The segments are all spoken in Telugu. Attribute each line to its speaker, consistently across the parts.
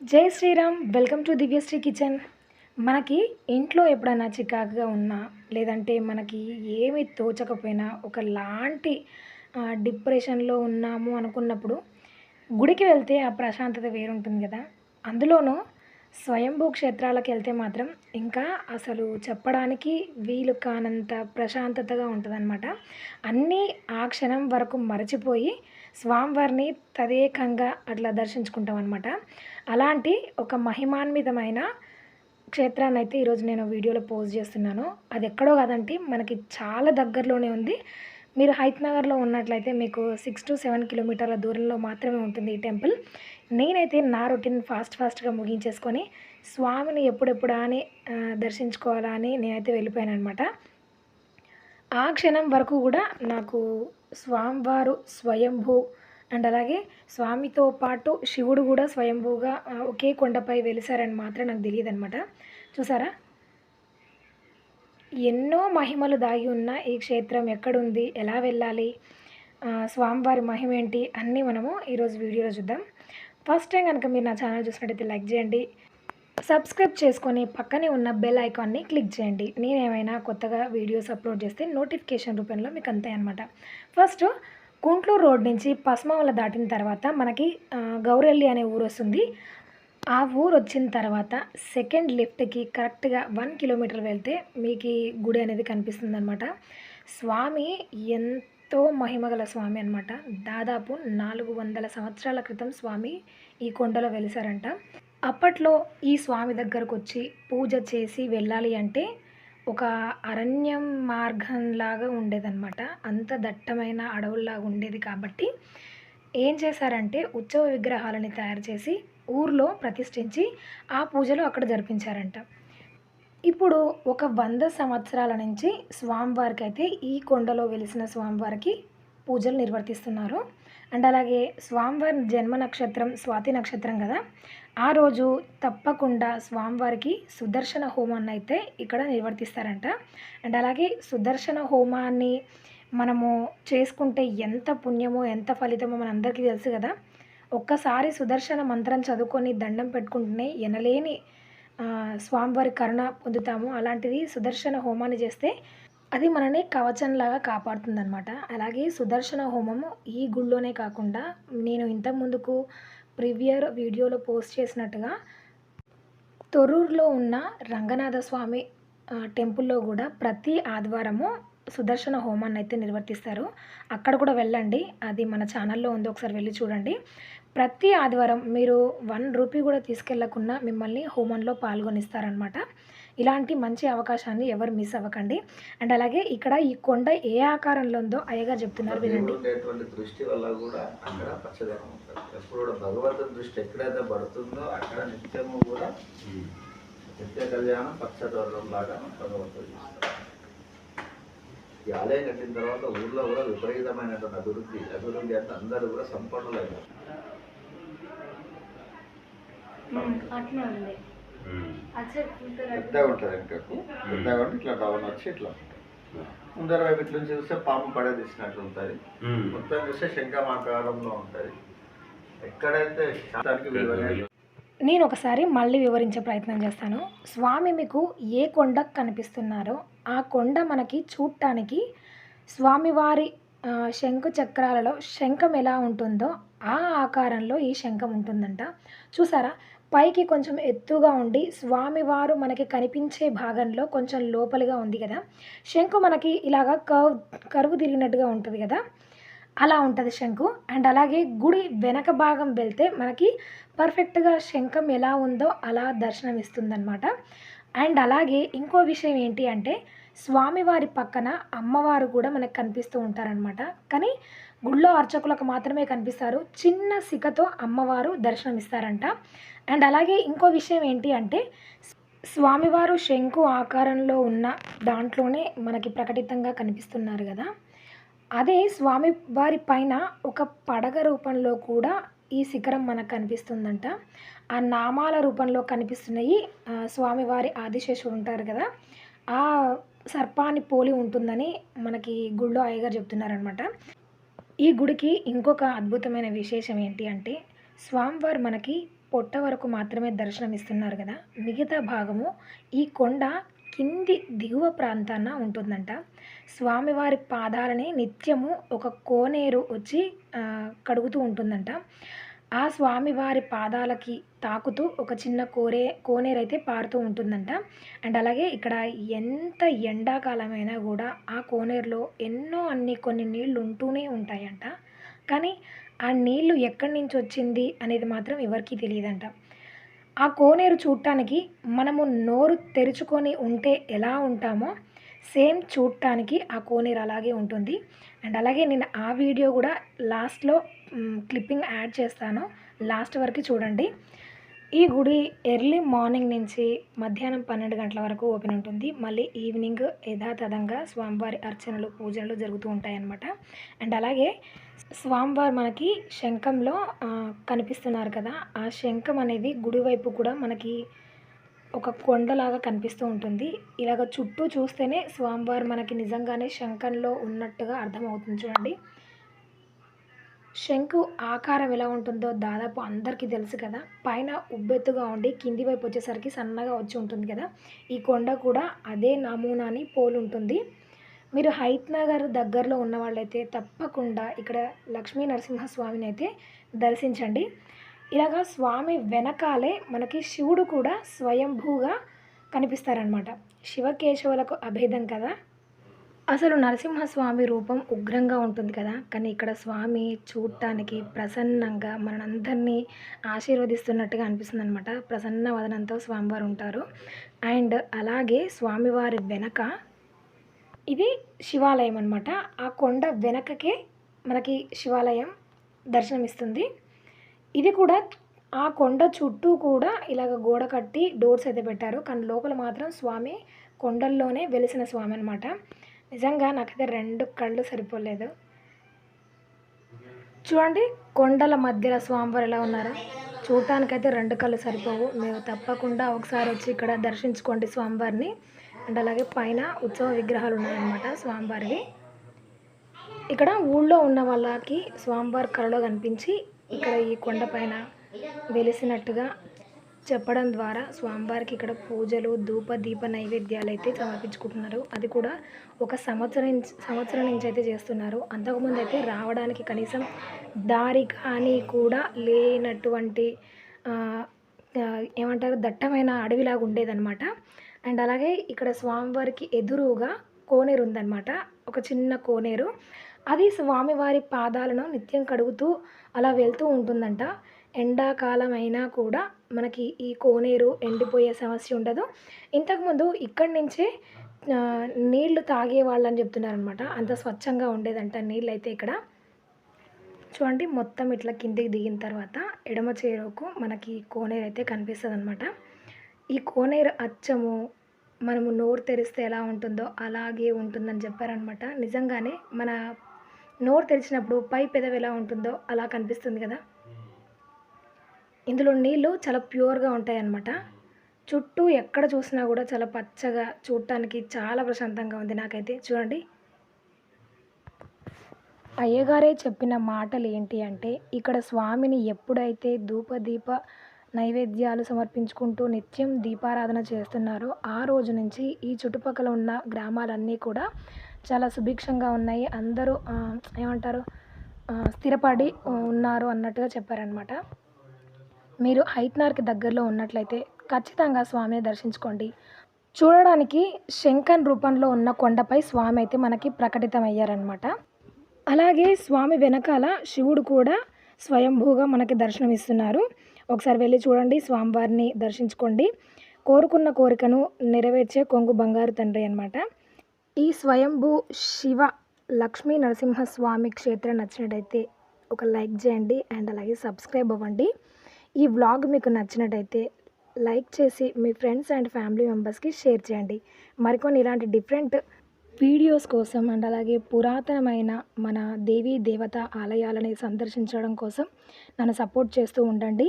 Speaker 1: Jai Shriram welcome to Divyashri kitchen. మనకి ఇంట్లో ఎప్పుడైనా చికాకుగా ఉన్నా లేదంటే మనకి ఏమి తోచకపోయినా ఒకలాంటి డిప్రెషన్లో ఉన్నాము అనుకున్నప్పుడు గుడికి వెళ్తే ఆ ప్రశాంతత వేరుంటుంది కదా. అందులోనూ స్వయంభూ క్షేత్రాలకు వెళ్తే మాత్రం ఇంకా అసలు చెప్పడానికి వీలు కానంత ప్రశాంతతగా ఉంటుందన్నమాట. అన్నీ ఆ క్షణం వరకు మరచిపోయి స్వామివారిని తదేకంగా అట్లా దర్శించుకుంటాం అనమాట అలాంటి ఒక మహిమాన్వితమైన క్షేత్రాన్ని అయితే ఈరోజు నేను వీడియోలో పోస్ట్ చేస్తున్నాను. అది ఎక్కడో కాదంటే మనకి చాలా దగ్గరలోనే ఉంది. మీరు హైత్ నగర్లో ఉన్నట్లయితే మీకు సిక్స్ టు సెవెన్ కిలోమీటర్ల దూరంలో మాత్రమే ఉంటుంది ఈ టెంపుల్. నేనైతే నా రొటీన్ ఫాస్ట్ ఫాస్ట్గా ముగించేసుకొని స్వామిని ఎప్పుడెప్పుడా అని దర్శించుకోవాలా అని నేనైతే వెళ్ళిపోయాను అనమాట ఆ క్షణం వరకు కూడా నాకు స్వామివారు స్వయంభూ అండ్ అలాగే స్వామితో పాటు శివుడు కూడా స్వయంభూగా ఒకే కొండపై వెలిసారని మాత్రం నాకు తెలియదు అనమాట చూసారా? ఎన్నో మహిమలు దాగి ఉన్న ఈ క్షేత్రం ఎక్కడుంది? ఎలా వెళ్ళాలి? స్వామివారి మహిమ ఏంటి అన్నీ మనము ఈరోజు వీడియోలో చూద్దాం. ఫస్ట్ టైం కనుక మీరు నా ఛానల్ చూసినట్టయితే లైక్ చేయండి. సబ్స్క్రైబ్ చేసుకొని పక్కనే ఉన్న బెల్ ఐకాన్ని క్లిక్ చేయండి. నేను ఏమైనా కొత్తగా వీడియోస్ అప్లోడ్ చేస్తే నోటిఫికేషన్ రూపంలో మీకు అంతే అనమాట ఫస్ట్ గుంట్లూరు రోడ్ నుంచి పస్మావల దాటిన తర్వాత మనకి గౌరెల్లి అనే ఊరు వస్తుంది. ఆ ఊరు వచ్చిన తర్వాత సెకండ్ లిఫ్ట్కి కరెక్ట్గా వన్ కిలోమీటర్ వెళ్తే మీకు ఈ గుడి అనేది కనిపిస్తుంది అనమాట స్వామి ఎంతో మహిమగల స్వామి అనమాట దాదాపు నాలుగు వందల సంవత్సరాల క్రితం స్వామి ఈ కొండలో వెలిసారంట. అప్పట్లో ఈ స్వామి దగ్గరకు వచ్చి పూజ చేసి వెళ్ళాలి అంటే ఒక అరణ్యం మార్గంలాగా ఉండేదన్నమాట. అంత దట్టమైన అడవుల్లాగా ఉండేది కాబట్టి ఏం చేశారంటే ఉత్సవ విగ్రహాలని తయారు చేసి ఊర్లో ప్రతిష్ఠించి ఆ పూజలు అక్కడ జరిపించారంట. ఇప్పుడు ఒక వంద సంవత్సరాల నుంచి స్వామివారికి అయితే ఈ కొండలో వెలిసిన స్వామివారికి పూజలు నిర్వర్తిస్తున్నారు. అండ్ అలాగే స్వామివారి జన్మ నక్షత్రం స్వాతి నక్షత్రం కదా? ఆ రోజు తప్పకుండా స్వామివారికి సుదర్శన హోమాన్ని అయితే ఇక్కడ నిర్వర్తిస్తారంట. అండ్ అలాగే సుదర్శన హోమాన్ని మనము చేసుకుంటే ఎంత పుణ్యమో ఎంత ఫలితమో మనందరికీ తెలుసు కదా? ఒక్కసారి సుదర్శన మంత్రం చదువుకొని దండం పెట్టుకుంటేనే ఎనలేని స్వామివారి కరుణ పొందుతాము. అలాంటిది సుదర్శన హోమాన్ని చేస్తే అది మనని కవచంలాగా కాపాడుతుందన్నమాట. అలాగే సుదర్శన హోమము ఈ గుళ్ళోనే కాకుండా నేను ఇంతకు ముందుకు ప్రివియర్ వీడియోలో పోస్ట్ చేసినట్టుగా తొర్రూరులో ఉన్న రంగనాథ స్వామి టెంపుల్లో కూడా ప్రతి ఆదివారము సుదర్శన హోమాన్ని అయితే నిర్వర్తిస్తారు. అక్కడ కూడా వెళ్ళండి. అది మన ఛానల్లో ఉంది. ఒకసారి వెళ్ళి చూడండి. ప్రతి ఆదివారం మీరు వన్ రూపీ కూడా తీసుకెళ్ళకుండా మిమ్మల్ని హోమంలో పాల్గొనిస్తారనమాట ఇలాంటి మంచి అవకాశాన్ని ఎవరు మిస్ అవ్వకండి. అండ్ అలాగే ఇక్కడ ఈ కొండ ఏ ఆకారంలో ఉందో అయ్యగారు చెప్తున్నారు వినండి.
Speaker 2: దృష్టి వల్ల కూడా అక్కడ పచ్చదనం ఉంటుంది. ఎప్పుడు కూడా భగవంతుని దృష్టి ఎక్కడైతే పడుతుందో అక్కడ నిత్యము కూడా నిత్య కళ్యాణం పచ్చదనం లాగా భగవంతుడు. ఈ ఆలయం కట్టిన తర్వాత ఊర్లో కూడా విపరీతమైనటువంటి అభివృద్ధి అభివృద్ధి అంటే అందరూ కూడా సంపన్నులైనారు
Speaker 1: అట్లా ఉంది.
Speaker 2: పెద్దగా ఉంటుంది వెనకకు. పెద్దగా ఉండి ఇట్లా డౌన్ వచ్చి ఇట్లా ముందర వైపు ఇట్లా నుంచి చూస్తే పాము పడే తీసినట్లు ఉంటుంది. మొత్తం చూస్తే శంఖమాకారంలో ఉంటుంది. ఎక్కడైతే విలువ లేదు.
Speaker 1: నేను ఒకసారి మళ్ళీ వివరించే ప్రయత్నం చేస్తాను. స్వామి మీకు ఏ కొండ కనిపిస్తున్నారో ఆ కొండ మనకి చూడటానికి స్వామివారి ఆ, శంకు చక్రాలలో శంఖం ఎలా ఉంటుందో ఆ ఆకారంలో ఈ శంఖం ఉంటుందంట. చూసారా? పైకి కొంచెం ఎత్తుగా ఉండి స్వామివారు మనకి కనిపించే భాగంలో కొంచెం లోపలిగా ఉంది కదా. శంకు మనకి ఇలాగా కర్వ్ కరువు తిరిగినట్టుగా ఉంటుంది కదా. అలా ఉంటుంది శంకు అండ్ అలాగే గుడి వెనక భాగం వెళ్తే మనకి పర్ఫెక్ట్గా శంఖం ఎలా ఉందో అలా దర్శనం ఇస్తుందన్నమాట అండ్ అలాగే ఇంకో విషయం ఏంటి అంటే స్వామివారి పక్కన అమ్మవారు కూడా మనకు కనిపిస్తూ ఉంటారనమాట కానీ గుళ్ళో అర్చకులకు మాత్రమే కనిపిస్తారు. చిన్న సికతో అమ్మవారు దర్శనం ఇస్తారంట అండ్ అలాగే ఇంకో విషయం ఏంటి అంటే స్వామివారు శంకు ఆకారంలో ఉన్న దాంట్లోనే మనకి ప్రకటితంగా కనిపిస్తున్నారు కదా. అదే స్వామి వారి పైన ఒక పడగ రూపంలో కూడా ఈ శిఖరం మనకు కనిపిస్తుందంట. ఆ నామాల రూపంలో కనిపిస్తున్నాయి. స్వామివారి ఆదిశేషుడు ఉంటారు కదా. ఆ సర్పాన్ని పోలి ఉంటుందని మనకి గుళ్ళో అయ్యగారు చెప్తున్నారనమాట ఈ గుడికి ఇంకొక అద్భుతమైన విశేషం ఏంటి అంటే స్వామివారు మనకి పొట్ట వరకు మాత్రమే దర్శనం ఇస్తున్నారు కదా. మిగతా భాగము ఈ కొండ కింది దిగువ ప్రాంతాన ఉంటుందంట. స్వామివారి పాదాలని నిత్యము ఒక కోనేరు వచ్చి కడుగుతూ ఉంటుందంట. ఆ స్వామివారి పాదాలకి తాకుతూ ఒక చిన్న కోరే కోనేరు అయితే పారుతూ ఉంటుందంట. అండ్ అలాగే ఇక్కడ ఎంత ఎండాకాలమైనా కూడా ఆ కోనేరులో ఎన్నో అన్ని కొన్ని నీళ్ళు ఉంటూనే ఉంటాయంట. కానీ ఆ నీళ్ళు ఎక్కడి నుంచి వచ్చింది అనేది మాత్రం ఎవరికీ తెలియదంట. ఆ కోనేరు చూడటానికి మనము నోరు తెరుచుకొని ఉంటే ఎలా ఉంటామో సేమ్ చూడటానికి ఆ కోనేరు అలాగే ఉంటుంది. అండ్ అలాగే నేను ఆ వీడియో కూడా లాస్ట్లో క్లిప్పింగ్ యాడ్ చేస్తాను. లాస్ట్ వరకు చూడండి. ఈ గుడి ఎర్లీ మార్నింగ్ నుంచి మధ్యాహ్నం పన్నెండు గంటల వరకు ఓపెన్ ఉంటుంది. మళ్ళీ ఈవినింగ్ యథాతథంగా స్వామివారి అర్చనలు పూజలు జరుగుతూ ఉంటాయన్నమాట. అండ్ అలాగే స్వామివారు మనకి శంఖంలో కనిపిస్తున్నారు కదా. ఆ శంఖం అనేది గుడి వైపు కూడా మనకి ఒక కొండలాగా కనిపిస్తూ ఉంటుంది. ఇలాగ చుట్టూ చూస్తేనే స్వామివారు మనకి నిజంగానే శంఖంలో ఉన్నట్టుగా అర్థమవుతుంది చూడండి. శంకు ఆకారం ఎలా ఉంటుందో దాదాపు అందరికీ తెలుసు కదా. పైన ఉబ్బెత్తుగా ఉండి కింది వైపు వచ్చేసరికి సన్నగా వచ్చి ఉంటుంది కదా. ఈ కొండ కూడా అదే నమూనాని పోలి ఉంటుంది. మీరు హైత్ నగర్ దగ్గరలో ఉన్న వాళ్ళైతే తప్పకుండా ఇక్కడ లక్ష్మీ నరసింహస్వామిని అయితే దర్శించండి. ఇలాగా స్వామి వెనకాలే మనకి శివుడు కూడా స్వయంభూగా కనిపిస్తారనమాట శివకేశవులకు అభేదం కదా? అసలు నరసింహస్వామి రూపం ఉగ్రంగా ఉంటుంది కదా? కానీ ఇక్కడ స్వామి చూడటానికి ప్రసన్నంగా మనందరినీ ఆశీర్వదిస్తున్నట్టుగా అనిపిస్తుంది అనమాట ప్రసన్న వదనంతో స్వామివారు ఉంటారు. అండ్ అలాగే స్వామివారి వెనక ఇది శివాలయం అనమాట ఆ కొండ వెనకకే మనకి శివాలయం దర్శనమిస్తుంది. ఇది కూడా ఆ కొండ చుట్టూ కూడా ఇలాగ గోడ కట్టి డోర్స్ అయితే పెట్టారు. కానీ లోపల మాత్రం స్వామి కొండల్లోనే వెలిసిన స్వామి అనమాట నిజంగా నాకైతే రెండు కళ్ళు సరిపోలేదు. చూడండి కొండల మధ్యలో స్వామివారు ఎలా ఉన్నారు? చూడటానికైతే రెండు కళ్ళు సరిపోవు. మేము తప్పకుండా ఒకసారి వచ్చి ఇక్కడ దర్శించుకోండి స్వామివారిని. అండ్ అలాగే పైన ఉత్సవ విగ్రహాలు ఉన్నాయన్నమాట స్వామివారివి. ఇక్కడ ఊళ్ళో ఉన్న వాళ్ళకి స్వామివారి కళలో కనిపించి ఇక్కడ ఈ కొండ పైన వెలిసినట్టుగా చెప్పడం ద్వారా స్వామివారికి ఇక్కడ పూజలు ధూప దీప నైవేద్యాలు అయితే సమర్పించుకుంటున్నారు. అది కూడా ఒక సంవత్సరం సంవత్సరం నుంచి అయితే చేస్తున్నారు. అంతకుముందు అయితే రావడానికి కనీసం దారి కానీ కూడా లేనటువంటి ఏమంటారు దట్టమైన అడవిలాగా ఉండేదన్నమాట. అండ్ అలాగే ఇక్కడ స్వామివారికి ఎదురుగా కోనేరు ఉందన్నమాట. ఒక చిన్న కోనేరు. అది స్వామివారి పాదాలను నిత్యం కడుగుతూ అలా వెళ్తూ ఉంటుందంట. ఎండాకాలం అయినా కూడా మనకి ఈ కోనేరు ఎండిపోయే సమస్య ఉండదు. ఇంతకుముందు ఇక్కడి నుంచే నీళ్ళు తాగే వాళ్ళని చెప్తున్నారనమాట అంత స్వచ్ఛంగా ఉండేదంట నీళ్ళు అయితే ఇక్కడ. చూడండి మొత్తం ఇట్లా కిందికి దిగిన తర్వాత ఎడమ చేరుకు మనకి కోనేరు అయితే కనిపిస్తుంది అనమాట ఈ కోనేరు అచ్చము మనము నోరు తెరిస్తే ఎలా ఉంటుందో అలాగే ఉంటుందని చెప్పారనమాట నిజంగానే మన నోరు తెరిచినప్పుడు పై పెదవి ఎలా ఉంటుందో అలా కనిపిస్తుంది కదా. ఇందులో నీళ్ళు చాలా ప్యూర్గా ఉంటాయన్నమాట. చుట్టూ ఎక్కడ చూసినా కూడా చాలా పచ్చగా చూడటానికి చాలా ప్రశాంతంగా ఉంది నాకైతే. చూడండి. అయ్యగారే చెప్పిన మాటలు ఏంటి అంటే ఇక్కడ స్వామిని ఎప్పుడైతే ధూపదీప నైవేద్యాలు సమర్పించుకుంటూ నిత్యం దీపారాధన చేస్తున్నారో ఆ రోజు నుంచి ఈ చుట్టుపక్కల ఉన్న గ్రామాలన్నీ కూడా చాలా సుభిక్షంగా ఉన్నాయి. అందరూ ఏమంటారు స్థిరపడి ఉన్నారు అన్నట్టుగా చెప్పారనమాట మీరు హైత్నార్కి దగ్గరలో ఉన్నట్లయితే ఖచ్చితంగా స్వామిని దర్శించుకోండి. చూడడానికి శంకన్ రూపంలో ఉన్న కొండపై స్వామి అయితే మనకి ప్రకటితమయ్యారనమాట అలాగే స్వామి వెనకాల శివుడు కూడా స్వయంభూగా మనకి దర్శనమిస్తున్నారు. ఒకసారి వెళ్ళి చూడండి స్వామివారిని దర్శించుకోండి. కోరుకున్న కోరికను నెరవేర్చే కొంగు బంగారు తండ్రి అనమాట ఈ స్వయంభూ శివ లక్ష్మీ నరసింహస్వామి క్షేత్రం నచ్చినట్టయితే ఒక లైక్ చేయండి అండ్ అలాగే సబ్స్క్రైబ్ అవ్వండి. ఈ వ్లాగ్ మీకు నచ్చినట్టయితే లైక్ చేసి మీ ఫ్రెండ్స్ అండ్ ఫ్యామిలీ మెంబర్స్కి షేర్ చేయండి. మరికొన్ని ఇలాంటి డిఫరెంట్ వీడియోస్ కోసం అండ్ అలాగే పురాతనమైన మన దేవీ దేవత ఆలయాలని సందర్శించడం కోసం నన్ను సపోర్ట్ చేస్తూ ఉండండి.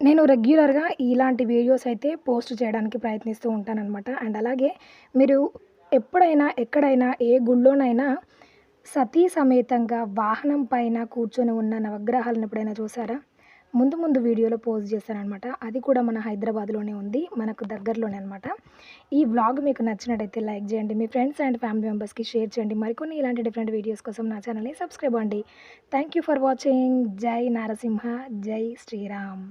Speaker 1: నేను రెగ్యులర్గా ఇలాంటి వీడియోస్ అయితే పోస్ట్ చేయడానికి ప్రయత్నిస్తూ ఉంటానన్నమాట. అండ్ అలాగే మీరు ఎప్పుడైనా ఎక్కడైనా ఏ గుళ్ళోనైనా సతీ సమేతంగా వాహనం పైన కూర్చొని ఉన్న నవగ్రహాలను ఎప్పుడైనా చూసారా? ముందు ముందు వీడియోలో పోస్ట్ చేశానమాట అది కూడా మన హైదరాబాద్లోనే ఉంది మనకు దగ్గరలోనే అనమాట ఈ వ్లాగ్ మీకు నచ్చినట్టయితే లైక్ చేయండి మీ ఫ్రెండ్స్ అండ్ ఫ్యామిలీ మెంబర్స్కి షేర్ చేయండి. మరికొన్ని ఇలాంటి డిఫరెంట్ వీడియోస్ కోసం నా ఛానల్ని సబ్స్క్రైబ్ అండి థ్యాంక్ యూ ఫర్ వాచింగ్. జై నారసింహ జై శ్రీరామ్.